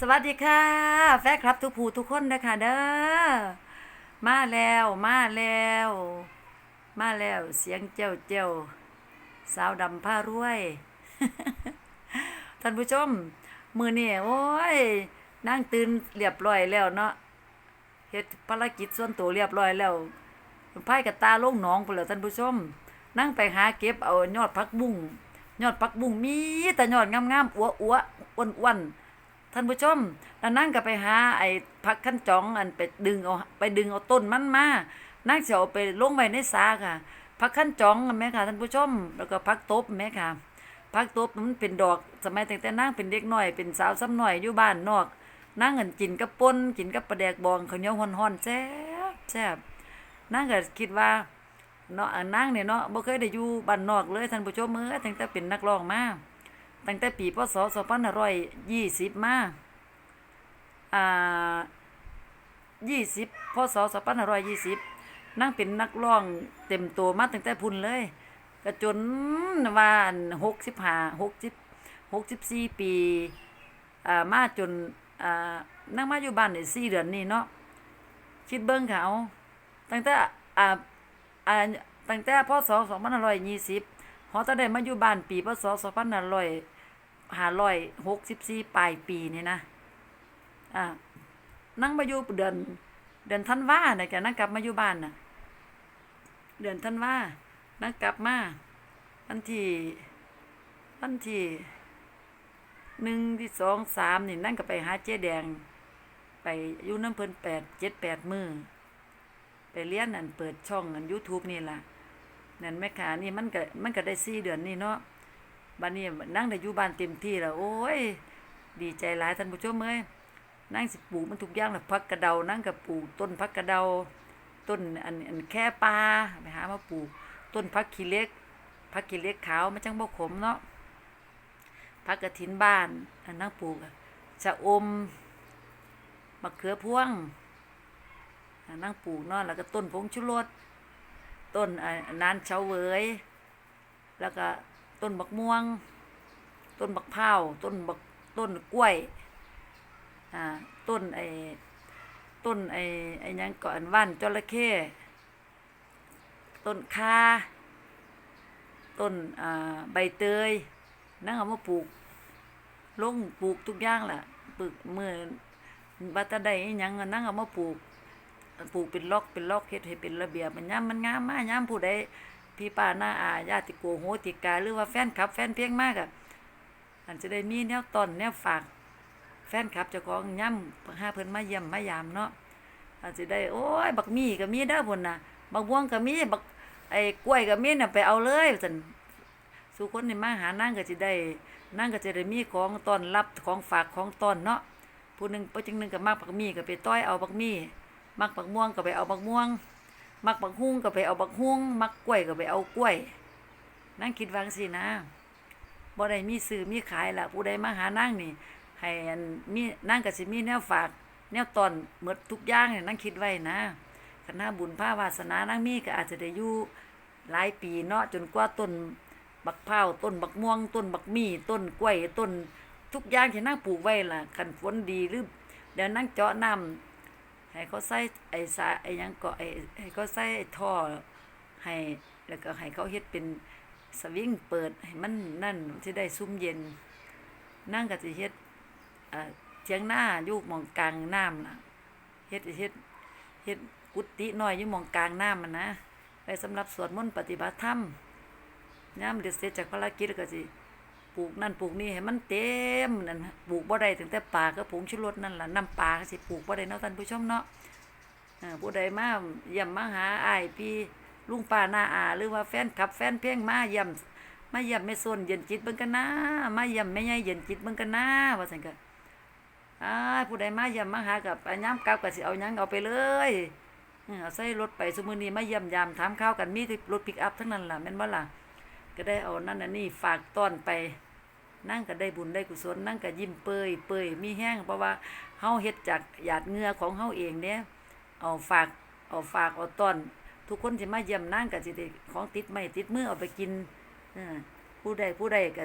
สวัสดีค่ะ แฟนครับทุกผู้ทุกคนนะคะเด้อมาแล้วมาแล้ว มาแล้วเสียงเจ้าเจ้าสาวดำผ้ารวย ท่านผู้ชม มือนี่โอ้ยนั่งตื่นเรียบร้อยแล้วเนาะเฮ็ดภารกิจส่วนตัวเรียบร้อยแล้วไพ่กับตาลงหนองไปแล้วท่านผู้ชม นั่งไปหาเก็บเอายอดพักบุ้งยอดพักบุ้งมีแต่ยอดงามๆอัวอัวอ้วนอ้วนๆ ท่านผู้ชมแล้วนั่งก็ไปหาไอ้พักขั้นจองอันไปดึงเอาไปดึงเอาต้นมันมานั่งสิเอาไปลงไว้ในสาค่ะพักขั้นจองแม่ค่ะท่านผู้ชม แล้วก็พักตบแม่ค่ะพักตบมันเป็นดอกสมัยตั้งแต่นั่งเป็นเด็กหน้อยเป็นสาวซ้ำหน้อยอยู่บ้านนอกนั่งกันกินกับป่นกินกับปลาแดกบองข้าวเหนียวฮ้อนๆแซ่บแซ่บนั่งก็คิดว่าเนาะอันนั่งเนี่ยเนาะบ่เคยได้อยู่บ้านนอกเลยท่านผู้ชมเอ้ยตั้งแต่เป็นนักร้องมา ตั้งแต่ปีพศ2520 มาอ่า20พศ2520 นั่งเป็นนักร้องเต็มตัวมาตั้งแต่พุ่นเลย ก็จนว่าหกสิบห้าหกสิบหกสิบสี่ปีอ่ามาจนอ่านั่งมาอยู่บ้านได้สี่เดือนนี่เนาะคิดเบิ้งเขาตั้งแต่อ่าอ่าตั้งแต่พศสองพันห้าร้อยยี่สิบฮอตได้มาอยู่บ้านปีพศสองพัน หาร้อยหกสิบสี่ปลายปีนี่นะอ่านั่งมาอยู่เดือนเดือนธันวาเนี่ยแกนั่งกลับมาอยู่บ้านน่ะ เดือนธันวานั่งกลับมาวันที่วันที่หนึ่งที่สองสามนี่นั่งก็ไปหาเจ๊แดง ไปอยู่น้ำเพลินแปดเจ็ดแปดมือไปเรียนอันเปิดช่องอันยูทูบนี่ล่ะนั่นแม่ขานี่มันก็มันก็ได้สี่เดือนนี่เนาะ บัดนี้นั่งได้อยู่บ้านเต็มที่แล้วโอ้ย ดีใจหลายท่านผู้ชมเอ้ยนั่งสิปลูกมันทุกอย่างแหละพักกระเดานั่งกับปลูกต้นพักกระเดา ต้นอันอันแค่ปลาไปหามาปลูก ต้นพักขี้เล็กพักขี้เล็กขาวมันจังบ่ขมเนาะพักกระถินบ้านอันนั่งปลูกอะชะอมมะเขือพวงนั่งปลูกเนาะแล้วก็ต้นพงชุรสต้นอันนานเฉาเวยแล้วก็ ต้นบักม่วง ต้นบักพร้าต้นบักต้นกล้วย อ่า ต้นไอ้ต้นไอ้ไอ้ยังก่อนว่านจระเข้ต้นคาต้นอ่าใบเตยนั่งเอามาปลูกลงปลูกทุกอย่างแหละปลูกเมื่อบัตรใดยังอะนั่งเอามาปลูกปลูกเป็นล็อกเป็นล็อกเฮ็ดให้เป็นระเบียบมันยามมันงามมากยามผู้ใด พี่ป้าหน้าอาญาติโกโหติกาหรือว่าแฟนคลับ แฟนเพลงมากอะอันจะได้มีแนวต้นแนวฝาก แฟนคลับเจ้าของย่ำห้าเพิ่นมาเยี่ยมมายามเนาะอาจจะได้โอ้ยบักมีก็มีเด้อพุ่นน่ะบักม่วงก็มีบักไอ้กล้วยก็มีน่ะไปเอาเลยซั่นสู่คนนี่มาหานางก็สิได้นางก็จะได้มีของตอนรับของฝากของตอนเนาะผู้หนึ่งผู้จึงหนึงก็มักบักมีก็ไปต้อยเอาบักมีมักบักม่วงก็ไปเอาบักม่วง มักบักฮุ้งก็ไปเอาบักฮุ้งมักกล้วยก็ไปเอากล้วยนางคิดวางสินะบ่ได้มีซื้อมีขายล่ะผู้ใดมาหานางนี่ให้มีนางก็สิมีแนวฝากแนวตอนหมดทุกอย่างเนี่ยนางคิดไว้นะคณะบุญภาวาสนานางมีก็อาจจะได้อยู่หลายปีเนาะจนกว่าต้นบักพร้าต้นบักม่วง ต้นบักมีต้นกล้วยต้น ทุกอย่างที่นางปลูกไว้ล่ะคันฝนดีหรือเดี๋ยวนางเจาะน้ำ ให้เขาใส่ไอ้สาไอ้ยังก็ไอ้ให้เขาใส่ไอ้ท่อให้แล้วก็ให้เขาเฮ็ดเป็นสวิงเปิดให้มันนั่นสิได้ซุ่มเย็น นั่งก็สิเฮ็ดเอ่อเถียงหน้าอยู่มองกลางน้ำน่ะเฮ็ดเฮ็ดเฮ็ดกุฏิน้อยอยู่มองกลางน้ำมันนะไว้สำหรับสวดมนต์ปฏิบัติธรรมยามเด็ดเสร็จจากภารกิจก็สิ ปลูกนั่นปลูกนี่ให้มันเต็มนั่นปลูกบ่ได้ถึงแต่ปลาก็ผงชูรสนั่นล่ะน้ำปลาก็สิปลูกบ่ได้เนาะท่านผู้ชมเนาะอ่อผู้ใดมาเยี่ยมมาหาอ้ายพี่ลุงป้าน้าอาหรือว่าแฟนคลับแฟนเพลงมาเยี่ยมมาเยี่ยมแม่ส้นเย็นจิตเบิ่งกันนะมาเยี่ยมแม่ใหญ่เย็นจิตเบิ่งกันนะว่าซั่นก็อ้าผู้ใดมาเยี่ยมมาหากับอันย้ำกลับก็สิเอายังเอาไปเลยเอาใส่รถไปสมือนี้มาเยี่ยมยามถามข้าวกันมีแต่รถปิกอัพทั้งนั้นล่ะแม่นบ่ล่ะก็ได้เอานั่นนนี้ฝากต้อนไป นั่งก็ได้บุญได้กุศลนั่งก็ยิ้มเปยเปยมีแห้งเพราะว่าเฮาเฮ็ดจากหยาดเหงื่อของเฮาเองเนี่ยเอาฝากเอาฝากเอาต้อนทุกคนที่มาเยี่ยมนั่งก็สิได้ของติดไม้ติดมือเอาไปกินอผู้ใดผู้ใดก็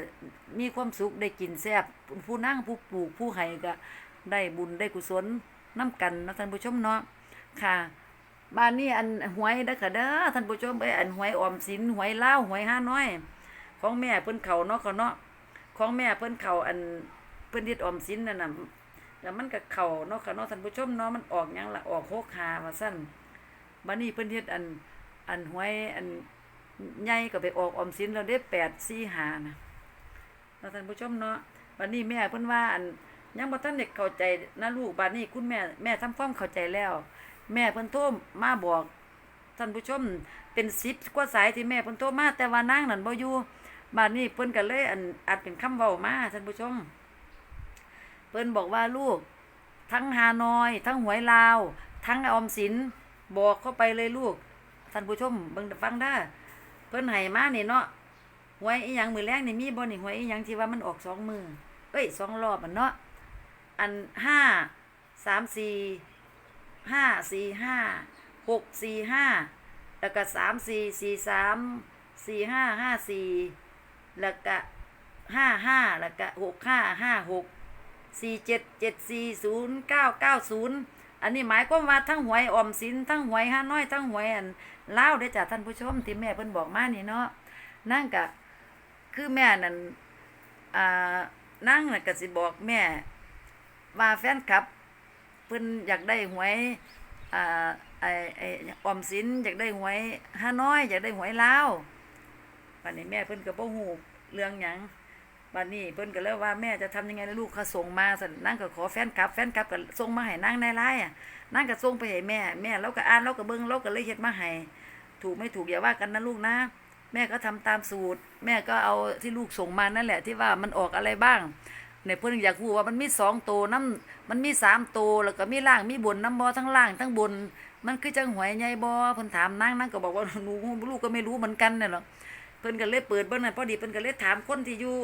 มีความสุขได้กินแซ่บผู้นั่งผู้ปลูกผู้ให้ก็ได้บุญได้กุศลน้ำกันนะท่านผู้ชมเนาะค่ะบ้านนี้อันหวยเด้อค่ะเด้อท่านผู้ชมเอ้ยอันหวยออมสินหวยเลาหวยห้าน้อย ของแม่เพิ่นเขาเนาะก็เนาะ ของแม่เพิ่นเขาอันเพิ่นเฮ็ดออมสินนั่นน่ะแล้วมันก็เข้าเนาะค่ะเนาะท่านผู้ชมเนาะมันออกหยังละออก6 5ว่าซั่นบัดนี้เพิ่นเฮ็ดอันอันหวยอันใหญ่ก็ไปออกออมสินแล้วได้8 4 5น่ะเนาะท่านผู้ชมเนาะบัดนี้แม่เพิ่นว่าอันยังบ่ทันได้เข้าใจนะลูกบัดนี้คุณแม่แม่ทำความเข้าใจแล้ว แม่เพิ่นโทรมาบอกท่านผู้ชมเป็น10กว่าสายที่แม่เพิ่นโทรมาแต่ว่านางนั่นบ่อยู่ บาดนี้เพิ่นก็เลยอันอัดเป็นคำเว้ามาท่านผู้ชม เพิ่นบอกว่าลูก ทั้งฮานอย ทั้งหวยลาว ทั้งออมสินบอกเข้าไปเลยลูกท่านผู้ชมเบิ่งฟังได้เพิ่นให้มานี่เนาะหวยอีหยังมือแรกนี่มีบ่นี่หวยอีหยังที่ว่ามันออกสองมือเอ้ยสองรอบอันเนาะอันห้าสามสี่ห้าสี่ห้าหกสี่ห้าแล้วก็สามสี่สี่สามสี่ห้าห้าสี่ แล้วก็ห้าห้าแล้วก็หกห้าห้าหกสี่เจ็ดเจ็ดสี่ศูนย์เก้าเก้าศูนย์อันนี้หมายความว่าทั้งหวยออมสินทั้งหวยห้าน้อยทั้งหวยอันเล่าวได้จากท่านผู้ชมที่แม่เพิ่นบอกมานี่เนาะนั่งกะคือแม่นั่นอ่านั่งน่ะก็สิบอกแม่ว่าแฟนคลับเพิ่นอยากได้หวยอ่าไอไอออมสินอยากได้หวยห้าน้อยอยากได้หวยลาว บัดนี้แม่เพิ่นก็บ่ฮู้เรื่องหยังบัดนี้เพิ่นก็เลยว่าแม่จะทำยังไงล่ะลูกเขาส่งมาสั่นนางก็ขอแฟนคลับแฟนคลับก็ส่งมาให้นางในไลน์อะนางก็ส่งไปให้แม่ แม่เราก็อ่านเราก็เบิ่งเราก็เลยเฮ็ดมาให้ถูกไม่ถูกอย่าว่ากันนะลูกนะแม่ก็ทำตามสูตร แม่ก็เอาที่ลูกส่งมานั่นแหละ ที่ว่ามันออกอะไรบ้างในเพิ่นอยากรู้ว่ามันมีสองตัวน้ำมันมีสามตัวแล้วก็มีล่างมีบนน้ำบ่ทั้งล่างทั้งบน มันคือจังหวยใหญ่บ่เพิ่นถามนางนางก็บอกว่าหนูลูกก็ไม่รู้เหมือนกันน่ะหรอ เพิ่นก็เลยเปิดเบิ่งนั่นพอดีเพิ่นก็เลยถามคนที่อยู่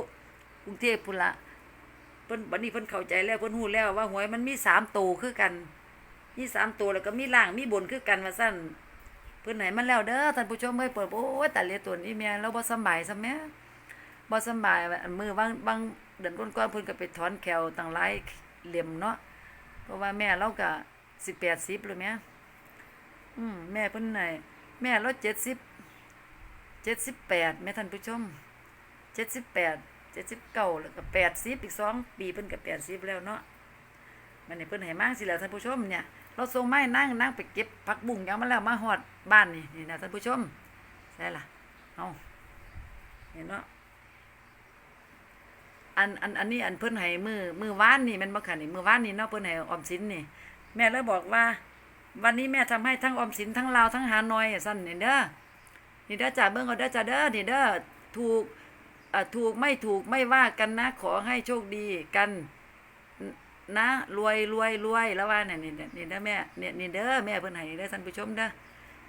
กรุงเทพพุ่นละเพิ่นบัดนี้เพิ่นเข้าใจแล้วเพิ่นฮู้แล้วว่าหวยมันมีสามตัวคือกัน มีสามตัวแล้วก็มีล่างมีบนคือกันว่าซั่นเพิ่นให้มันแล้วเด้อท่านผู้ชมเอ้ยเปิดโอ้ยตายเลยตัวนี้แม่เราบ่สบายซะแม่บ่สบายมือบางบางเดือนก่อนเพิ่นก็ไปถอนแขวตั้งหลายเหลี่ยมเนาะเพราะว่าแม่เราก็สิ80แล้วแม่อืมแม่เพิ่นไหนแม่เรา70 เจ็ดสิบแปดแม่ท่านผู้ชมเจ็ดสิบแปดเจ็ดสิบเก้าแล้วก็แปดสิบอีกสองปีเพิ่นก็แปดสิบแล้วเนาะมันนี่เพิ่นให้มากสิแล้วท่านผู้ชมเนี่ยเราส่งไม้นั่งนั่งไปเก็บผักบุ้งยังมาแล้วมาฮอดบ้านนี่นี่นะท่านผู้ชมใช่ล่ะเอาเห็นเนาะอันอันอันนี้อันเพิ่นให้มือมือว่านนี่มันบ่ค่ะนี่มือว่านนี่เนาะเพิ่นให้ออมสินนี่ แม่เลยบอกว่า วันนี้แม่ทำให้ทั้งออมสินทั้งลาวทั้งหาหน้อยสั่นนี่เด้อ นี่เด้อจ่าเบิ่งเอาเด้อจ่าเด้อนี่เด้อถูกอ่าถูกไม่ถูกไม่ว่ากันนะ ขอให้โชคดีกันนะรวยรวยรวยแล้วว่าเนี่ยนี่นี่เด้อแม่เนี่ยนี่เด้อแม่เพิ่นให้เด้อท่านผู้ชมเด้อ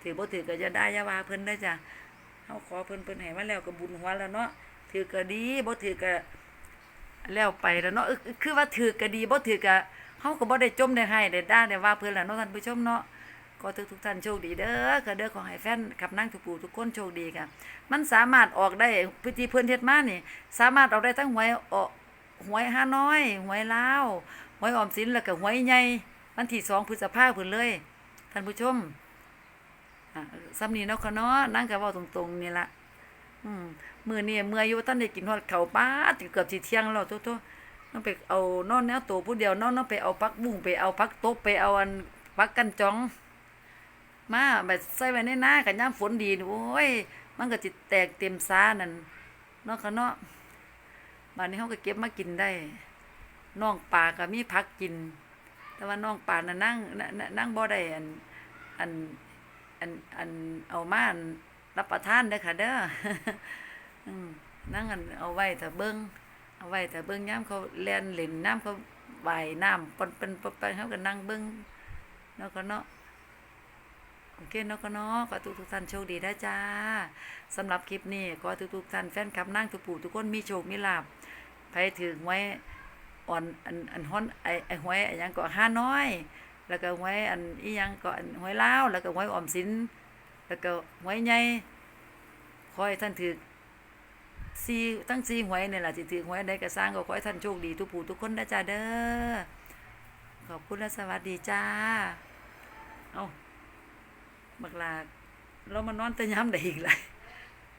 ถือบ่ถือก็จะได้ยาว่าเพิ่นเด้จ้ะเฮาขอเพิ่นเพิ่นให้มาแล้วก็บุญหัวแล้วเนาะถือก็ดีบ่ถือก็แล้วไปแล้วเนาะคือว่าถือก็ดีบ่ถือก็เฮาก็บ่ได้จมได้ให้ได้ด่าได้ว่าเพิ่นแล้วเนาะท่านผู้ชมเนาะ ก็ทุกทุกท่านโชคดีเด้อค่ะเด้อของให้แฟนขับนั่งทุกผู้ทุกคนโชคดีค่ะ มันสามารถออกได้พิธีเพิ่อนเฮ็ดมานี่ สามารถออกได้ทั้งหวยออกหวยห้าน้อยหวยลาวหวยออมสินแล้วก็หวยใหญ่วันที่สองพฤษภาคมเพิ่นเลย ท่านผู้ชมอะซ้ำนีเนาะค่ะเนาะนั่งก็เว้าตรงๆนี่ละอืมมื้อนี้เมื่ออยู่ท่านได้กินฮอดข้าปลาเกือบสิเที่ยงแล้วโตๆต้องไปเอานอนแนวโตผู้เดียวนอนนอนไปเอาผักบุ้งไปเอาผักโตบไปเอาอันผักกันจอง มาแบบใส่ไว้ในหน้ากันยามฝนดีนโอ้ย มันก็จิตแตกเต็มซานั่นเนาะค่ะเนาะบ้านนี้เฮาก็เก็บมากินได้น้องปลาก็มีผักกิน แต่ว่าน้องปลาน่ะนั่งนนนั่งบ่ได้อันอันอันอันเอามาอันรับประทานเด้อค่ะเด้อนั่งอันเอาไว้ถ้าเบิ่งเอาไว้ถ้าเบิ่งยามเขาแล่นเล่นน้ำเขาว่ายน้ำปนเป็นปนไปเฮาก็นั่งเบิ่งเนาะค่ะเนาะ โอเคเนาะก็เนาะขอทุกทุกท่านโชคดีได้จ้าสำหรับคลิปนี้ขอทุกทุกท่านแฟนคลับนั่งทุกปู่ทุกคนมีโชคมีลาภไปถึงไว้อ่อนอันอันฮ้อนไอไอหวยอันยังก็ห้าน้อย แล้วก็หวยอันอียังก็อันหวยลาวแล้วก็หวยออมสินแล้วก็หวยใหญ่ขอให้ท่านถือซีทั้งซีหวยเนี่ยแหละที่ถือหวยใดก็สร้างก็ขอให้ท่านโชคดีทุกผู้ทุกคนนะจ้าเด้อขอบคุณและสวัสดีจ้าเอา บักลาเรามานอนแตะย้ำได้อีกเลย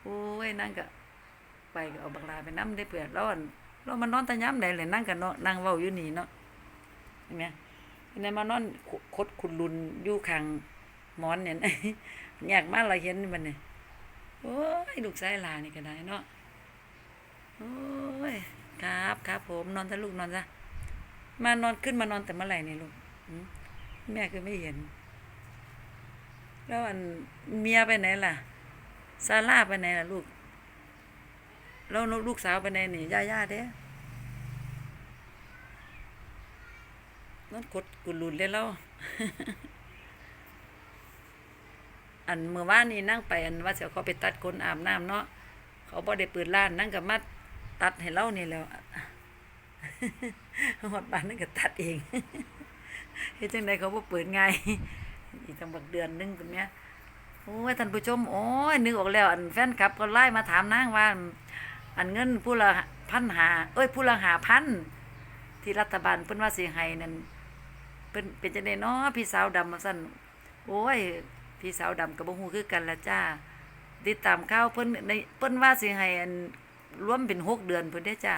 โอ้ยนั่งก็ไปก็เอาบักลาไปน้ำได้เผื่อร้อนเรามานอนแตะย้ำได้เลยนั่งกันเนาะนั่งเว้าอยู่นี่เนาะเห็นไหมในมานอนคดขุนลุนอยู่ข้างมอนเนี่ยอยากมาเราเห็นมันเนี่ยโอ้ยลูกชายหลานนี่ก็ได้เนาะโอ้ยครับครับผมนอนซะลูกนอนซะมานอนขึ้นมานอนแต่เมื่อไหร่เนี่ยลูกแม่คือไม่เห็น แล้วอันเมียไปไหนล่ะซาร่าไปไหนล่ะลูก แล้วลูกสาวไปไหนนี่ย่าย่าเด้นั่นกดกุลุนเลยแล้วอันเมื่อวานนี้นั่งไปอันว่าเสียวเขาไปตัดคนอาบน้ำเนาะเขาบ่ได้เปิดร้านนั่งกับมาตัดให้เรานี่แล้วหอดบ้านนั่นก็ตัดเองเฮ็ดจังไดเขาบ่เปิดไง อีกตั้งบักเดือนหนึงเป็นเนี้โอ้ยท่านผู้ชมโอ้ยนึกออกแล้วอันแฟนคลับก็ไล่มาถามนางว่า อันเงินผู้ละพันหาเอ้ยผู้ละหาพันที่รัฐบาลเพิ่นว่าสิให้นั่นเป็นเป็นจังได๋เนาะพี่สาวดำว่าซั่นโอ้ยพี่สาวดำก็บ่ฮู้คือกันละจ้าติดตามข่าวเพิ่นในเพิ่นว่าสิให้อันรวมเป็นหกเดือนเพิ่นได้จ้า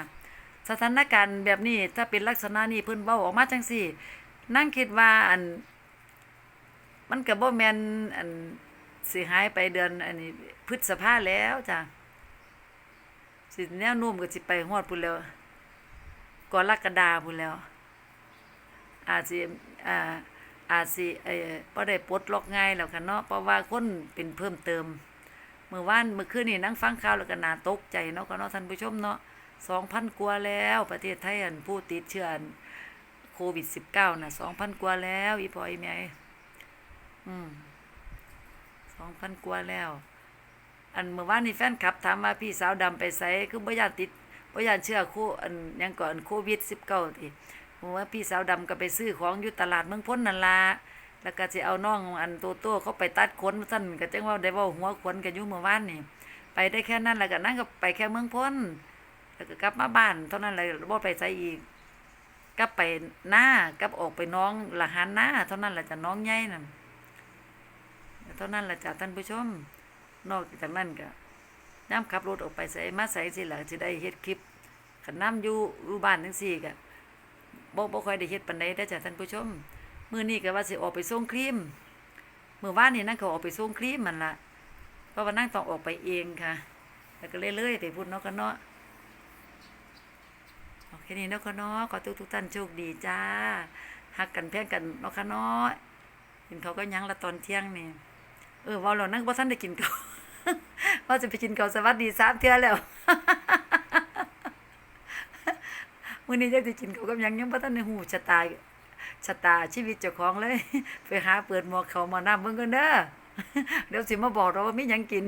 สถานการณ์แบบนี้ถ้าเป็นลักษณะนี้เพิ่นเว้าออกมาจังซี่นั่งคิดว่าอัน มันก็บ่แมนอันสิหายไปเดือนอันนี้พฤษภาแล้วจ้ะสิแนวโน้มก็สิไปฮอดพุ่นแล้วกรกฎาพุ่นแล้ว อาจสิอ่าอาจสิเอ่อบ่ได้ปลดล็อกง่ายแล้วค่ะเนาะเพราะว่าคนเป็นเพิ่มเติมเมื่อวานเมื่อคืนนี่นั่งฟังข่าวแล้วก็น่าตกใจเนาะก็เนาะท่านผู้ชมเนาะ2,000กว่าแล้ว ประเทศไทยอันผู้ติดเชื้อโควิด 19น่ะ2,000กว่าแล้วอีพออีแม่ อืม2,000กว่าแล้ว อันเมื่อวานนี่แฟนคลับถามว่าพี่สาวดำไปไสคือบ่ยานติดบ่ย่านเชื้อโคอันยังก่อนโควิด19ติผมว่าพี่สาวดำก็ไปซื้อของอยู่ตลาดเมืองพ้นนันล่ะแล้วก็สิเอาน้องอันโตโต้เขาไปตัดขนซั่นก็จังว่าได้ว้าหัวขนกันอยู่เมื่อวานนี่ไปได้แค่นั้นแล้วก็นั่งก็ไปแค่เมืองพ้นแล้วก็กลับมาบ้านเท่านั้นเลยบ่ไปไสอีกกลับไปหน้ากลับออกไปน้องละหันหน้าเท่านั้นแหละจะน้องใหญ่นั่น เท่านั้นละจ้ะท่านผู้ชม นอกจากนั้นก็น้ำขับรถออกไปใส่มาใส่สิหล่ะสิได้เฮ็ดคลิปขันน้ำอยู่อยู่บ้านจังซี่ก็บ่บ่ค่อยได้เฮ็ดปานใดเด้จ้ะท่านผู้ชมมื้อนี้ก็ว่าสิออกไปส่งครีมมื้อวานนี่นั่นก็ออกไปส่งครีมมันละเพราะว่านั่งต้องออกไปเองค่ะ แล้วก็เรื่อยๆไปพุ่นเนาะกันเนาะโอเคนี่เนาะค่ะเนาะขอทุกทุกท่านโชคดีจ้าฮักกันเพียงกันเนาะค่ะเนาะกินเขาก็ยังละตอนเที่ยงนี่ เออว่าเรานั่งบ่ทันได้กินเขาว่าจะไปกินเขาสวัสดีสามเทื่อแล้วมื่อนี้จะกินเขากับยังยังบ่ทันในหูชะตาชะตาชีวิตเจ้าของเลย ไปหาเปิดหมวกเขามาน้ำเบิ่งกันเด้อเดี๋ยวสิมาบอกเราว่ามียังกิน